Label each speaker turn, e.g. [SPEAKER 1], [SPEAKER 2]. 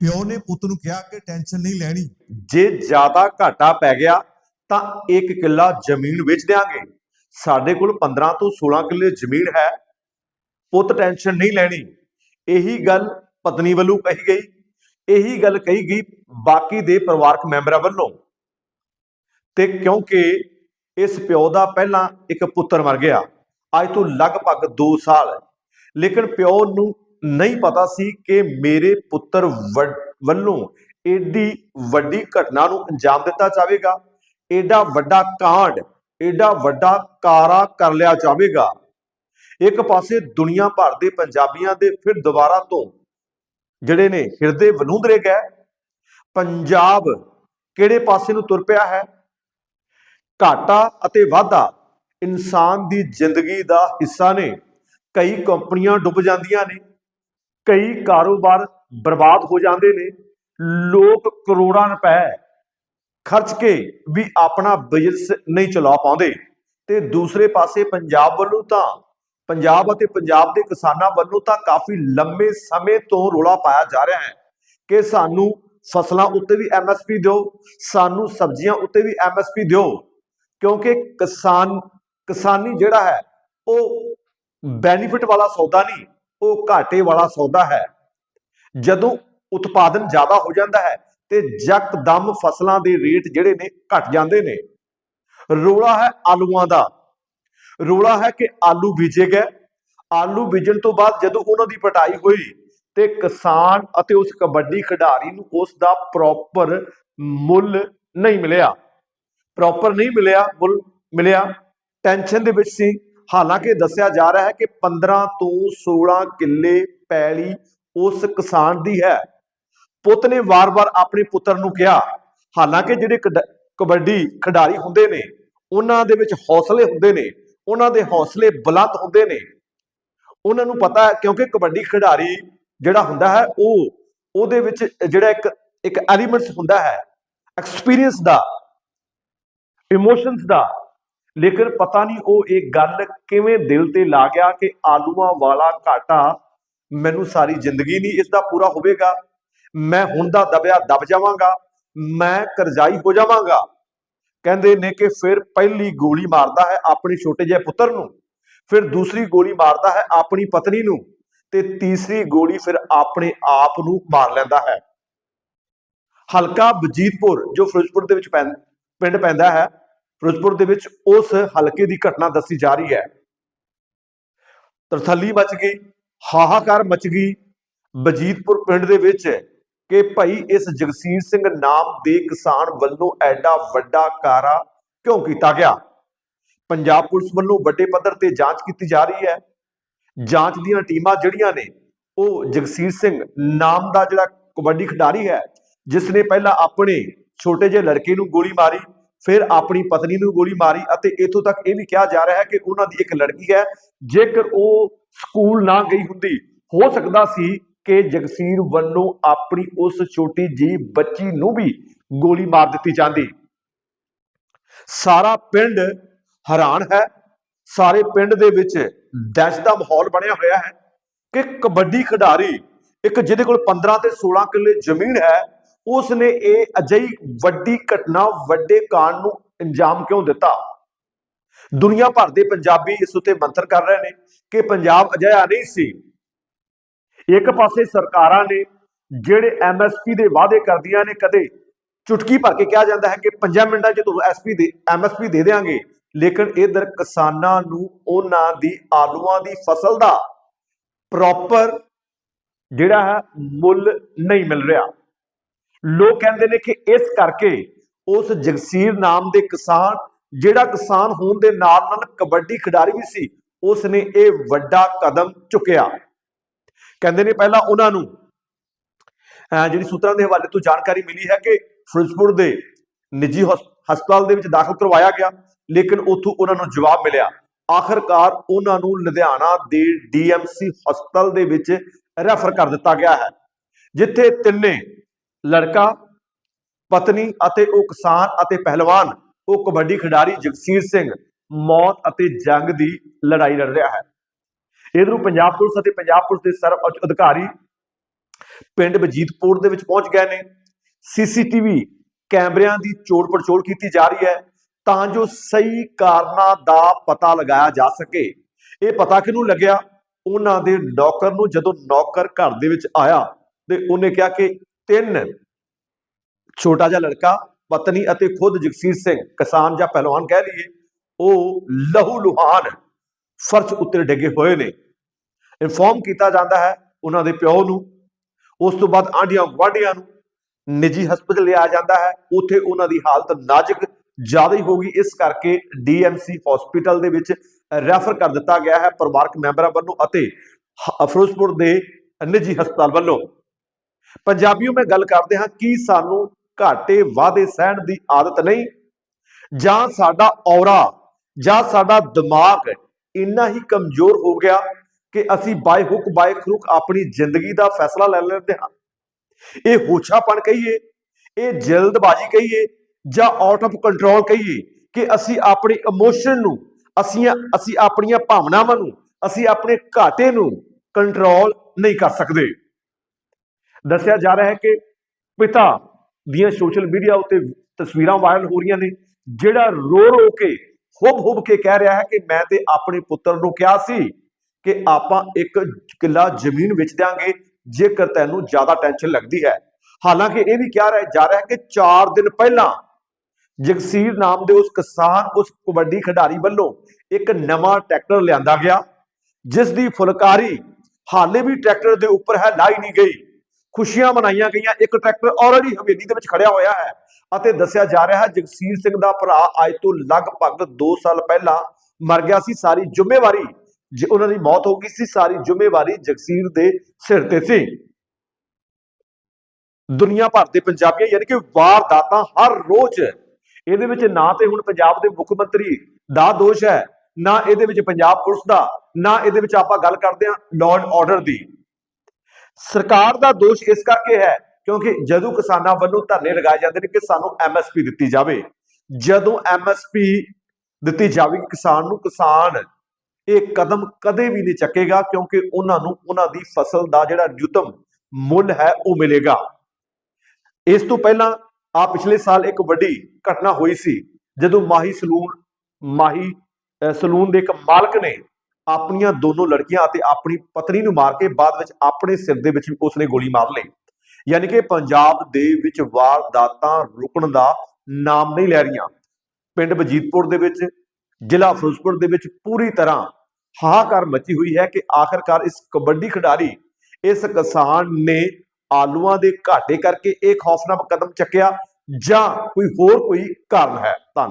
[SPEAKER 1] ਪਿਓ ਨੇ ਪੁੱਤ ਨੂੰ ਕਿਹਾ ਕਿ ਟੈਨਸ਼ਨ ਨਹੀਂ ਲੈਣੀ।
[SPEAKER 2] ਜੇ ਜ਼ਿਆਦਾ ਘਾਟਾ ਪੈ ਗਿਆ, ਤਾਂ ਇੱਕ ਕਿੱਲਾ ਜ਼ਮੀਨ ਵੇਚ ਦਿਆਂਗੇ। ਸਾਡੇ ਕੋਲ 15 ਤੋਂ 16 ਕਿੱਲੇ ਜ਼ਮੀਨ ਹੈ। ਪੁੱਤ ਟੈਨਸ਼ਨ ਨਹੀਂ ਲੈਣੀ। ਇਹੀ ਗੱਲ ਪਤਨੀ ਵੱਲੋਂ ਕਹੀ ਗਈ। ਇਹੀ ਗੱਲ ਕਹੀ ਗਈ ਬਾਕੀ ਦੇ ਪਰਿਵਾਰਕ ਮੈਂਬਰਾਂ ਵੱਲੋਂ। ਤੇ ਕਿਉਂਕਿ ਇਸ ਪਿਓ ਦਾ ਪਹਿਲਾਂ ਇੱਕ ਪੁੱਤਰ ਮਰ ਗਿਆ। ਅੱਜ ਤੋਂ ਲਗਭਗ 2 ਸਾਲ। ਲੇਕਿਨ ਪਿਓ ਨੂੰ ਨਹੀਂ ਪਤਾ ਸੀ ਕਿ ਮੇਰੇ ਪੁੱਤਰ ਵੱਲੋਂ ਏਡੀ ਵੱਡੀ ਘਟਨਾ ਨੂੰ ਅੰਜਾਮ ਦਿੱਤਾ ਜਾਵੇਗਾ, ਏਡਾ ਵੱਡਾ ਕਾਂਡ, ਏਡਾ ਵੱਡਾ ਕਾਰਾ ਕਰ ਲਿਆ ਜਾਵੇਗਾ। ਇੱਕ ਪਾਸੇ ਦੁਨੀਆ ਭਰ ਦੇ ਪੰਜਾਬੀਆਂ ਦੇ ਫਿਰ ਦੁਬਾਰਾ ਤੋਂ ਜਿਹੜੇ ਨੇ ਹਿਰਦੇ ਵਲੂੰਦਰੇ ਗਏ, ਪੰਜਾਬ ਕਿਹੜੇ ਪਾਸੇ ਨੂੰ ਤੁਰ ਪਿਆ ਹੈ? ਘਾਟਾ ਅਤੇ ਵਾਧਾ ਇਨਸਾਨ ਦੀ ਜ਼ਿੰਦਗੀ ਦਾ ਹਿੱਸਾ ਨੇ, ਕਈ ਕੰਪਨੀਆਂ ਡੁੱਬ ਜਾਂਦੀਆਂ ਨੇ। ਕਈ ਕਾਰੋਬਾਰ ਬਰਬਾਦ ਹੋ ਜਾਂਦੇ ਨੇ, ਲੋਕ ਕਰੋੜਾਂ ਰੁਪਏ ਖਰਚ ਕੇ ਵੀ ਆਪਣਾ ਬਿਜ਼ਨਸ ਨਹੀਂ ਚਲਾ ਪਾਉਂਦੇ ਤੇ ਦੂਸਰੇ ਪਾਸੇ ਪੰਜਾਬ ਵੱਲੋਂ ਤਾਂ, ਪੰਜਾਬ ਅਤੇ ਪੰਜਾਬ ਦੇ ਕਿਸਾਨਾਂ ਵੱਲੋਂ ਤਾਂ ਕਾਫੀ ਲੰਮੇ ਸਮੇਂ ਤੋਂ ਰੋਲਾ ਪਾਇਆ ਜਾ ਰਿਹਾ ਹੈ ਕਿ ਸਾਨੂੰ ਫਸਲਾਂ ਉੱਤੇ ਵੀ ਐਮਐਸਪੀ ਦਿਓ, ਸਾਨੂੰ ਸਬਜ਼ੀਆਂ ਉੱਤੇ ਵੀ ਐਮਐਸਪੀ ਦਿਓ, ਕਿਉਂਕਿ ਕਿਸਾਨ, ਕਿਸਾਨੀ ਜਿਹੜਾ ਹੈ, ਉਹ ਬੈਨੀਫਿਟ ਵਾਲਾ ਸੌਦਾ ਨਹੀਂ ਉਹ ਘਾਟੇ ਵਾਲਾ ਸੌਦਾ ਹੈ। ਜਦੋਂ ਉਤਪਾਦਨ ਜ਼ਿਆਦਾ ਹੋ ਜਾਂਦਾ ਹੈ ਤੇ ਯਕਦਮ ਫਸਲਾਂ ਦੇ ਰੇਟ ਜਿਹੜੇ ਨੇ ਘਟ ਜਾਂਦੇ ਨੇ। ਰੋਲਾ ਹੈ ਆਲੂਆਂ ਦਾ। ਰੋਲਾ ਹੈ ਕਿ ਆਲੂ ਬੀਜੇ ਗਏ। ਆਲੂ ਬੀਜਣ ਤੋਂ ਬਾਅਦ ਜਦੋਂ ਉਹਨਾਂ ਦੀ ਪਟਾਈ ਹੋਈ ਤੇ ਕਿਸਾਨ ਅਤੇ ਉਸ ਕਬੱਡੀ ਖਿਡਾਰੀ ਨੂੰ ਉਸ ਦਾ ਪ੍ਰੋਪਰ ਮੁੱਲ ਨਹੀਂ ਮਿਲਿਆ। ਪ੍ਰੋਪਰ ਨਹੀਂ ਮਿਲਿਆ, ਮੁੱਲ ਮਿਲਿਆ। ਟੈਨਸ਼ਨ ਦੇ ਵਿੱਚ ਸੀ। ਹਾਲਾਂਕਿ ਦੱਸਿਆ ਜਾ ਰਿਹਾ ਹੈ ਕਿ 15 ਤੋਂ 16 ਕਿੱਲੇ ਪੈਲੀ ਉਸ ਕਿਸਾਨ ਦੀ ਹੈ। ਪੁੱਤ ਨੇ ਵਾਰ-ਵਾਰ ਆਪਣੇ ਪੁੱਤਰ ਨੂੰ ਕਿਹਾ, ਹਾਲਾਂਕਿ ਜਿਹੜੇ ਕਬੱਡੀ ਖਿਡਾਰੀ ਹੁੰਦੇ ਨੇ, ਉਹਨਾਂ ਦੇ ਵਿੱਚ ਹੌਸਲੇ ਹੁੰਦੇ ਨੇ, ਉਹਨਾਂ ਦੇ ਹੌਸਲੇ ਬੁਲੰਦ ਹੁੰਦੇ ਨੇ। ਉਹਨਾਂ ਨੂੰ ਪਤਾ ਕਿਉਂਕਿ ਕਬੱਡੀ ਖਿਡਾਰੀ ਜਿਹੜਾ ਹੁੰਦਾ ਹੈ, ਉਹ, ਉਹਦੇ ਵਿੱਚ ਜਿਹੜਾ ਇੱਕ ਇੱਕ ਐਲੀਮੈਂਟਸ ਹੁੰਦਾ ਹੈ ਐਕਸਪੀਰੀਅੰਸ ਦਾ ਇਮੋਸ਼ਨਸ ਦਾ ਲੇਕਿਨ ਪਤਾ ਨਹੀਂ ਉਹ ਇਹ ਗੱਲ ਕਿਵੇਂ ਦਿਲ ਤੇ ਲਾ ਗਿਆ ਕਿ ਆਲੂਆਂ ਵਾਲਾ ਘਾਟਾ ਮੈਨੂੰ ਸਾਰੀ ਜ਼ਿੰਦਗੀ ਨਹੀਂ ਇਸ ਦਾ ਪੂਰਾ ਹੋਵੇਗਾ। ਮੈਂ ਹੁਣ ਦਾ ਦਬਿਆ ਦਬ ਜਾਵਾਂਗਾ। ਮੈਂ ਕਰਜ਼ਾਈ ਹੋ ਜਾਵਾਂਗਾ। ਕਹਿੰਦੇ ਨੇ ਕਿ ਫਿਰ ਪਹਿਲੀ ਗੋਲੀ ਮਾਰਦਾ ਹੈ ਆਪਣੇ ਛੋਟੇ ਜਿਹੇ ਪੁੱਤਰ ਨੂੰ। ਫਿਰ ਦੂਸਰੀ ਗੋਲੀ ਮਾਰਦਾ ਹੈ ਆਪਣੀ ਪਤਨੀ ਨੂੰ। ਤੇ ਤੀਸਰੀ ਗੋਲੀ ਫਿਰ ਆਪਣੇ ਆਪ ਨੂੰ ਮਾਰ ਲੈਂਦਾ ਹੈ। ਹਲਕਾ ਬਜੀਤਪੁਰ ਜੋ ਫਿਰੋਜ਼ਪੁਰ ਦੇ ਵਿੱਚ ਪੈਂ- ਪਿੰਡ ਪੈਂਦਾ ਹੈ ਫਿਰੋਜ਼ਪੁਰ ਦੇ ਵਿੱਚ ਉਸ ਹਲਕੇ ਦੀ ਘਟਨਾ ਦੱਸੀ ਜਾ ਰਹੀ ਹੈ। ਤਰਥੱਲੀ ਮਚ ਗਈ, ਹਾਹਾਕਾਰ ਮਚ ਗਈ। ਬਜੀਤਪੁਰ ਪਿੰਡ ਦੇ ਵਿੱਚ ਕਿ ਭਾਈ ਇਸ ਜਗਸੀਰ ਸਿੰਘ ਨਾਮ ਦੇ ਕਿਸਾਨ ਵੱਲੋਂ ਐਡਾ ਵੱਡਾ ਕਾਰਾ ਕਿਉਂ ਕੀਤਾ ਗਿਆ? ਪੰਜਾਬ ਪੁਲਿਸ ਵੱਲੋਂ ਵੱਡੇ ਪੱਧਰ ਤੇ ਜਾਂਚ ਕੀਤੀ ਜਾ ਰਹੀ ਹੈ। ਜਾਂਚ ਦੀਆਂ ਟੀਮਾਂ ਜਿਹੜੀਆਂ ਨੇ, ਉਹ ਜਗਸੀਰ ਸਿੰਘ ਨਾਮ ਦਾ ਜਿਹੜਾ ਕਬੱਡੀ ਖਿਡਾਰੀ ਹੈ ਜਿਸ ਨੇ ਪਹਿਲਾਂ ਆਪਣੇ ਛੋਟੇ ਜਿਹੇ ਲੜਕੇ ਨੂੰ ਗੋਲੀ ਮਾਰੀ ਫਿਰ ਆਪਣੀ ਪਤਨੀ ਨੂੰ ਗੋਲੀ ਮਾਰੀ ਅਤੇ ਇਥੋਂ ਤੱਕ ਇਹ ਵੀ ਕਿਹਾ ਜਾ ਰਿਹਾ ਹੈ ਕਿ ਉਹਨਾਂ ਦੀ ਇੱਕ ਲੜਕੀ ਹੈ। ਜੇਕਰ ਉਹ ਸਕੂਲ ਨਾ ਗਈ ਹੁੰਦੀ, ਹੋ ਸਕਦਾ ਸੀ ਕਿ ਜਗਸੀਰ ਵੱਲੋਂ ਆਪਣੀ ਉਸ ਛੋਟੀ ਜੀ ਬੱਚੀ ਨੂੰ ਵੀ ਗੋਲੀ ਮਾਰ ਦਿੱਤੀ ਜਾਂਦੀ। ਸਾਰਾ ਪਿੰਡ ਹੈਰਾਨ ਹੈ। ਸਾਰੇ ਪਿੰਡ ਦੇ ਵਿੱਚ ਦਹਿਸ਼ਤ ਦਾ ਮਾਹੌਲ ਬਣਿਆ ਹੋਇਆ ਹੈ ਕਿ ਕਬੱਡੀ ਖਿਡਾਰੀ ਇੱਕ ਜਿਹਦੇ ਕੋਲ 15 ਤੇ 16 ਕਿੱਲੇ ਜ਼ਮੀਨ ਹੈ ਉਸ ਨੇ ਇਹ ਅਜਿਹੀ ਵੱਡੀ ਘਟਨਾ ਵੱਡੇ ਕਾਂਡ ਨੂੰ ਅੰਜਾਮ ਕਿਉਂ ਦਿੱਤਾ? ਦੁਨੀਆ ਭਰ ਦੇ ਪੰਜਾਬੀ ਇਸ ਉੱਤੇ ਮੰਥਨ ਕਰ ਰਹੇ ਨੇ ਕਿ ਪੰਜਾਬ ਅਜਿਹਾ ਨਹੀਂ ਸੀ। ਇੱਕ ਪਾਸੇ ਸਰਕਾਰਾਂ ਨੇ ਜਿਹੜੇ ਐਮਐਸਪੀ ਦੇ ਵਾਅਦੇ ਕਰਦੀਆਂ ਨੇ, ਕਦੇ ਚੁਟਕੀ ਭਰ ਕੇ ਕਿਹਾ ਜਾਂਦਾ ਹੈ ਕਿ 5 ਮਿੰਟਾਂ 'ਚ ਤੁਹਾਨੂੰ ਐਸਪੀ ਦੇ ਐਮਐਸਪੀ ਦੇ ਦੇਵਾਂਗੇ ਲੇਕਿਨ ਇਧਰ ਕਿਸਾਨਾਂ ਨੂੰ ਉਹਨਾਂ ਦੀ ਆਲੂਆਂ ਦੀ ਫਸਲ ਦਾ ਪ੍ਰੋਪਰ ਜਿਹੜਾ ਹੈ ਮੁੱਲ ਨਹੀਂ ਮਿਲ ਰਿਹਾ। ਲੋਕ ਕਹਿੰਦੇ ਨੇ ਕਿ ਇਸ ਕਰਕੇ ਉਸ ਜਗਸੀਰ ਨਾਮ ਦੇ ਕਿਸਾਨ, ਜਿਹੜਾ ਕਿਸਾਨ ਹੋਣ ਦੇ ਨਾਲ ਨਾਲ ਕਬੱਡੀ ਖਿਡਾਰੀ ਵੀ ਸੀ ਉਸ ਨੇ ਇਹ ਵੱਡਾ ਕਦਮ ਚੁੱਕਿਆ। ਕਹਿੰਦੇ ਨੇ ਪਹਿਲਾਂ ਉਹਨਾਂ ਨੂੰ ਜਿਹੜੀ ਸੂਤਰਾਂ ਦੇ ਹਵਾਲੇ ਤੋਂ ਜਾਣਕਾਰੀ ਮਿਲੀ ਹੈ ਕਿ ਫਿਰੋਜ਼ਪੁਰ ਦੇ ਨਿੱਜੀ ਹਸ- ਹਸਪਤਾਲ ਦੇ ਵਿੱਚ ਦਾਖਲ ਕਰਵਾਇਆ ਗਿਆ, ਲੇਕਿਨ ਉੱਥੋਂ ਉਹਨਾਂ ਨੂੰ ਜਵਾਬ ਮਿਲਿਆ। ਆਖਰਕਾਰ ਉਹਨਾਂ ਨੂੰ ਲੁਧਿਆਣਾ ਦੇ ਡੀਐਮਸੀ ਹਸਪਤਾਲ ਦੇ ਵਿੱਚ ਰੈਫਰ ਕਰ ਦਿੱਤਾ ਗਿਆ ਹੈ, ਜਿੱਥੇ ਤਿੰਨੇ ਲੜਕਾ, ਪਤਨੀ ਅਤੇ ਉਹ ਕਿਸਾਨ ਅਤੇ ਪਹਿਲਵਾਨ, ਉਹ ਕਬੱਡੀ ਖਿਡਾਰੀ ਜਗਸੀਰ ਸਿੰਘ ਮੌਤ ਅਤੇ ਜੰਗ ਦੀ ਲੜਾਈ ਲੜ ਰਿਹਾ ਹੈ। ਇਧਰੋਂ ਪੰਜਾਬ ਪੁਲਿਸ ਅਤੇ ਪੰਜਾਬ ਪੁਲਿਸ ਦੇ ਸਰਵ ਅਧਿਕਾਰੀ ਪਿੰਡ ਬਜੀਤਪੁਰ ਦੇ ਵਿੱਚ ਪਹੁੰਚ ਗਏ ਨੇ। ਸੀਸੀਟੀਵੀ ਕੈਮਰਿਆਂ ਦੀ ਚੋੜ ਪੜਚੋੜ ਕੀਤੀ ਜਾ ਰਹੀ ਹੈ ਤਾਂ ਜੋ ਸਹੀ ਕਾਰਨਾਂ ਦਾ ਪਤਾ ਲਗਾਇਆ ਜਾ ਸਕੇ। ਇਹ ਪਤਾ ਕਿਹਨੂੰ ਲੱਗਿਆ? ਉਹਨਾਂ ਦੇ ਨੌਕਰ ਨੂੰ ਜਦੋਂ ਨੌਕਰ ਘਰ ਦੇ ਵਿੱਚ ਆਇਆ ਤੇ ਉਹਨੇ ਕਿਹਾ ਕਿ ਤਿੰਨ ਛੋਟਾ ਜਿਹਾ ਲੜਕਾ, ਪਤਨੀ ਅਤੇ ਖੁਦ ਜਗਸੀਰ ਸਿੰਘ, ਕਿਸਾਨ ਜਾਂ ਪਹਿਲਵਾਨ ਕਹਿ ਲਈਏ, ਉਹ ਲਹੂ ਲੁਹਾਨ ਫਰਸ਼ ਉੱਤੇ ਡਿੱਗੇ ਹੋਏ ਨੇ। ਇਨਫੋਰਮ ਕੀਤਾ ਜਾਂਦਾ ਹੈ ਉਹਨਾਂ ਦੇ ਪਿਓ ਨੂੰ। ਉਸ ਤੋਂ ਬਾਅਦ ਆਂਢੀਆਂ ਗੁਆਂਢੀਆਂ ਨੂੰ ਨਿੱਜੀ ਹਸਪਤਾਲ ਲਿਆ ਜਾਂਦਾ ਹੈ। ਉੱਥੇ ਉਹਨਾਂ ਦੀ ਹਾਲਤ ਨਾਜ਼ੁਕ ਜ਼ਿਆਦਾ ਹੀ ਹੋ ਗਈ। ਇਸ ਕਰਕੇ ਡੀਐਮਸੀ ਹਸਪੀਟਲ ਦੇ ਵਿੱਚ ਰੈਫਰ ਕਰ ਦਿੱਤਾ ਗਿਆ ਹੈ ਪਰਿਵਾਰਕ ਮੈਂਬਰਾਂ ਵੱਲੋਂ ਅਤੇ ਫਿਰੋਜ਼ਪੁਰ ਦੇ ਨਿੱਜੀ ਹਸਪਤਾਲ ਵੱਲੋਂ। ਪੰਜਾਬੀਓ, ਮੈਂ ਗੱਲ ਕਰਦੇ ਹਾਂ, ਕੀ ਸਾਨੂੰ ਘਾਟੇ ਵਾਧੇ ਸਹਿਣ ਦੀ ਆਦਤ ਨਹੀਂ? ਜਾਂ ਸਾਡਾ ਔਰਾ, ਜਾਂ ਸਾਡਾ ਦਿਮਾਗ ਇੰਨਾ ਹੀ ਕਮਜ਼ੋਰ ਹੋ ਗਿਆ ਕਿ ਅਸੀਂ ਬਾਈ ਹੁੱਕ ਬਾਈ ਖਰੁਕ ਆਪਣੀ ਜ਼ਿੰਦਗੀ ਦਾ ਫੈਸਲਾ ਲੈ ਲੈਂਦੇ ਹਾਂ। ਇਹ ਹੋਛਾਪਣ ਕਹੀਏ, ਇਹ ਜਲਦਬਾਜ਼ੀ ਕਹੀਏ, ਜਾਂ ਆਊਟ ਆਫ ਕੰਟਰੋਲ ਕਹੀਏ ਕਿ ਅਸੀਂ ਆਪਣੀ ਇਮੋਸ਼ਨ ਨੂੰ ਅਸੀਂ ਅਸੀਂ ਆਪਣੀਆਂ ਭਾਵਨਾਵਾਂ ਨੂੰ, ਅਸੀਂ ਆਪਣੇ ਘਾਟੇ ਨੂੰ ਕੰਟਰੋਲ ਨਹੀਂ ਕਰ ਸਕਦੇ। ਦੱਸਿਆ ਜਾ ਰਿਹਾ ਹੈ ਕਿ ਪਿਤਾ ਦੀਆਂ ਸੋਸ਼ਲ ਮੀਡੀਆ ਉੱਤੇ ਤਸਵੀਰਾਂ ਵਾਇਰਲ ਹੋ ਰਹੀਆਂ ਨੇ, ਜਿਹੜਾ ਰੋ ਰੋ ਕੇ, ਹੁਬ ਹੁਬ ਕੇ ਕਹਿ ਰਿਹਾ ਹੈ ਕਿ ਮੈਂ ਤੇ ਆਪਣੇ ਪੁੱਤਰ ਨੂੰ ਕਿਹਾ ਸੀ ਕਿ ਆਪਾਂ ਇੱਕ ਕਿੱਲਾ ਜ਼ਮੀਨ ਵੇਚ ਦਿਆਂਗੇ, ਜੇਕਰ ਤੈਨੂੰ ਜ਼ਿਆਦਾ ਟੈਨਸ਼ਨ ਲੱਗਦੀ ਹੈ। ਹਾਲਾਂਕਿ ਇਹ ਵੀ ਕਿਹਾ ਜਾ ਰਿਹਾ ਹੈ ਕਿ 4 ਦਿਨ ਪਹਿਲਾਂ ਜਗਸੀਰ ਨਾਮ ਦੇ ਉਸ ਕਿਸਾਨ, ਉਸ ਕਬੱਡੀ ਖਿਡਾਰੀ ਵੱਲੋਂ ਇੱਕ ਨਵਾਂ ਟਰੈਕਟਰ ਲਿਆਂਦਾ ਗਿਆ ਜਿਸ ਦੀ ਫੁਲਕਾਰੀ ਹਾਲੇ ਵੀ ਟਰੈਕਟਰ ਦੇ ਉੱਪਰ ਹੈ, ਲਾਈ ਨਹੀਂ ਗਈ। ਖੁਸ਼ੀਆਂ ਮਨਾਈਆਂ ਗਈਆਂ। ਇੱਕ ਟਰੈਕਟਰ ਆਲਰੇਡੀ ਹਵੇਲੀ ਦੇ ਵਿੱਚ ਖੜਿਆ ਹੋਇਆ ਹੈ ਅਤੇ ਦੱਸਿਆ ਜਾ ਰਿਹਾ ਹੈ, ਜਗਸੀਰ ਸਿੰਘ ਦਾ ਭਰਾ ਅੱਜ ਤੋਂ ਲਗਭਗ 2 ਸਾਲ ਪਹਿਲਾਂ ਮਰ ਗਿਆ ਸੀ। ਸਾਰੀ ਜ਼ਿੰਮੇਵਾਰੀ ਜੇ, ਉਹਨਾਂ ਦੀ ਮੌਤ ਹੋ ਗਈ ਸੀ। ਸਾਰੀ ਜ਼ਿੰਮੇਵਾਰੀ ਜਗਸੀਰ ਦੇ ਸਿਰ ਤੇ ਸੀ। ਦੁਨੀਆ ਭਰ ਦੇ ਪੰਜਾਬੀਆਂ ਯਾਨੀ ਕਿ ਵਾਰਦਾਤਾਂ ਹਰ ਰੋਜ਼ ਇਹਦੇ ਵਿੱਚ ਨਾ ਤੇ ਹੁਣ ਪੰਜਾਬ ਦੇ ਮੁੱਖ ਮੰਤਰੀ ਦਾ ਦੋਸ਼ ਹੈ, ਨਾ ਇਹਦੇ ਵਿੱਚ ਪੰਜਾਬ ਪੁਲਿਸ ਦਾ, ਨਾ ਇਹਦੇ ਵਿੱਚ ਆਪਾਂ ਗੱਲ ਕਰਦੇ ਹਾਂ ਲਾਅ ਐਂਡ ਆਰਡਰ ਦੀ। ਸਰਕਾਰ ਦਾ ਦੋਸ਼ ਇਸ ਕਰਕੇ ਹੈ ਕਿਉਂਕਿ ਜਦੋਂ ਕਿਸਾਨਾਂ ਵੱਲੋਂ ਧਰਨੇ ਲਗਾਏ ਜਾਂਦੇ ਨੇ ਕਿ ਸਾਨੂੰ ਐਮਐਸਪੀ ਦਿੱਤੀ ਜਾਵੇ, ਜਦੋਂ ਐਮਐਸਪੀ ਦਿੱਤੀ ਜਾਵੇਗੀ ਕਿਸਾਨ ਨੂੰ ਕਿਸਾਨ ਇਹ ਕਦਮ ਕਦੇ ਵੀ ਨਹੀਂ ਚੱਕੇਗਾ ਕਿਉਂਕਿ ਉਹਨਾਂ ਨੂੰ ਉਹਨਾਂ ਦੀ ਫਸਲ ਦਾ ਜਿਹੜਾ ਨਿਊਤਮ ਮੁੱਲ ਹੈ ਉਹ ਮਿਲੇਗਾ। ਇਸ ਤੋਂ ਪਹਿਲਾਂ ਆ ਪਿਛਲੇ ਸਾਲ ਇੱਕ ਵੱਡੀ ਘਟਨਾ ਹੋਈ ਸੀ, ਜਦੋਂ ਮਾਹੀ ਸਲੂਨ ਮਾਹੀ ਸਲੂਨ ਦੇ ਇੱਕ ਮਾਲਕ ਨੇ ਆਪਣੀਆਂ ਦੋਨੋਂ ਲੜਕੀਆਂ ਅਤੇ ਆਪਣੀ ਪਤਨੀ ਨੂੰ ਮਾਰ ਕੇ ਬਾਅਦ ਵਿੱਚ ਆਪਣੇ ਸਿਰ ਦੇ ਵਿੱਚ ਵੀ ਉਸਨੇ ਗੋਲੀ ਮਾਰ ਲਈ। ਯਾਨੀ ਕਿ ਪੰਜਾਬ ਦੇ ਵਿੱਚ ਵਾਰਦਾਤਾਂ ਰੁਕਣ ਦਾ ਨਾਮ ਨਹੀਂ ਲੈ ਰਹੀਆਂ। ਪਿੰਡ ਬਜੀਤਪੁਰ ਦੇ ਵਿੱਚ, ਜ਼ਿਲ੍ਹਾ ਫਿਰੋਜ਼ਪੁਰ ਦੇ ਵਿੱਚ ਪੂਰੀ ਤਰ੍ਹਾਂ ਹਾਹਾਕਾਰ ਮਚੀ ਹੋਈ ਹੈ ਕਿ ਆਖਰਕਾਰ ਇਸ ਕਬੱਡੀ ਖਿਡਾਰੀ, ਇਸ ਕਿਸਾਨ ਨੇ ਆਲੂਆਂ ਦੇ ਘਾਟੇ ਕਰਕੇ ਇਹ ਖੌਫਨਾਕ ਕਦਮ ਚੱਕਿਆ ਜਾਂ ਕੋਈ ਹੋਰ ਕੋਈ ਕਾਰਨ ਹੈ। ਧੰਨਵਾਦ।